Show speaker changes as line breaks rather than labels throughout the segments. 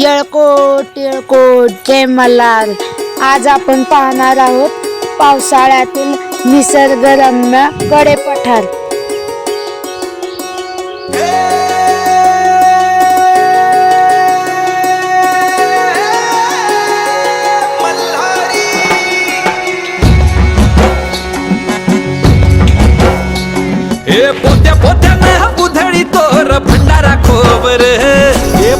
येळकोट येळकोट जय मल्हार. आज आपण पाहणार आहोत पावसाळ्यातील निसर्गरम्यकडे पठार
हे पोत्या ना पुधळी तोर भंडारा खोबर.
हे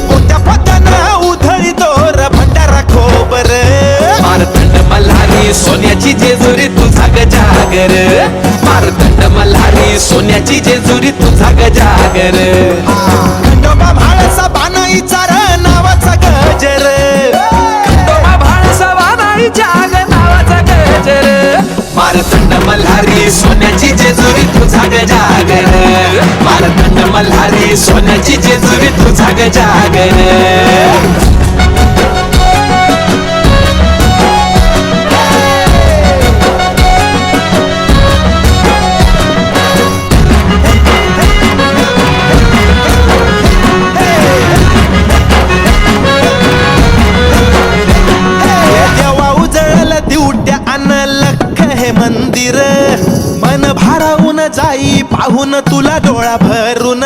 तुझा गजागर मारतंड मल्हारी सोन्याची जेजुरी तुझा गजागर
खंडोबा भाळसा बानाईचा र नावाचा गजर.
खंडोबा भाळसा बानाई जाग नावाचा गजर. मारतंड मल्हारी सोन्याची जेजुरी तुझा गजागर मारतंड मल्हारी सोन्याची जेजुरी तुझा गजागर
मंदिर. मन भारावून जाई पाहून तुला डोळा भरून.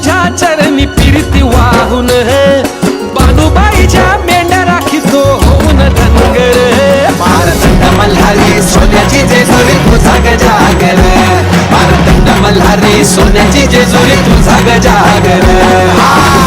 तुझ्या चरणी फिरती वाहून बानुबाईच्या मेंढ्या राखीतो होऊन धनगर मारदंड मल्हारी सोन्याची जेजुरी तुझा गजागर मारदंड मल्हारी सोन्याची जेजुरी तुझा गजागर